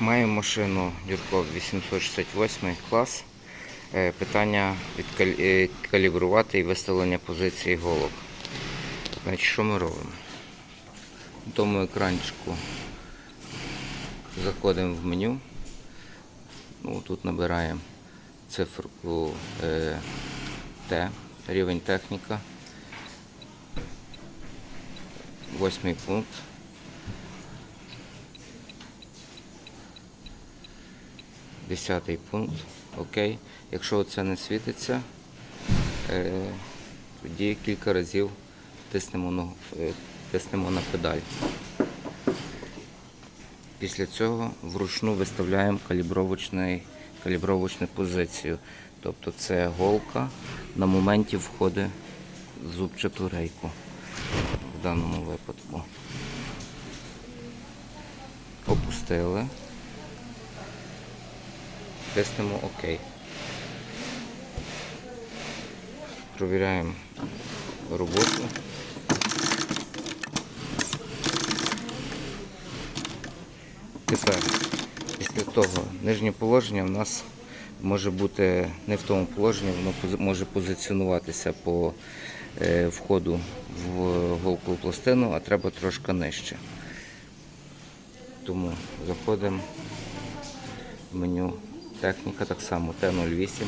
Маємо машину Дюрков 868 клас. Е, Питання відкаль- е, і виставлення позиції голок. Значить, що ми робимо? На тому екранчику заходимо в меню. Ну, тут набираємо циферку е, Т, рівень техніка. Восьмий пункт. Десятий пункт. Окей. Якщо це не світиться, е, тоді кілька разів тиснемо, ногу- е, тиснемо на педаль. Після цього вручну виставляємо калібровочну позицію. Тобто це голка на моменті входить в зубчату рейку в даному випадку. Опустили. Тиснемо ОК. Провіряємо роботу. Тепер, після того, нижнє положення в нас може бути не в тому положенні, воно може позиціонуватися по е, входу в голкову пластину, а треба трошки нижче. Тому заходимо в меню техніка, так само Т08.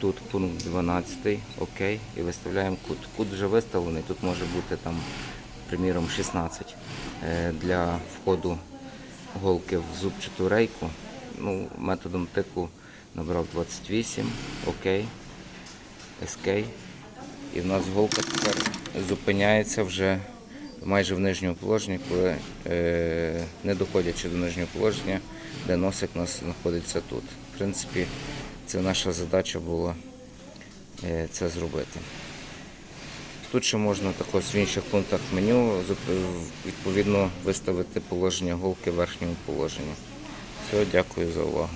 Тут пункт 12, ОК, і виставляємо кут. Кут вже виставлений, тут може бути там, приміром, 16 е, для входу голки в зубчату рейку. Ну, методом тику набрав 28, ОК, СК. І в нас голка тепер зупиняється вже майже в нижньому положенні, коли е, не доходячи до нижнього положення, де носик у нас знаходиться тут. В принципі, це наша задача була е, це зробити. Тут ще можна також в інших пунктах меню відповідно виставити положення голки в верхньому положенні. Все, дякую за увагу.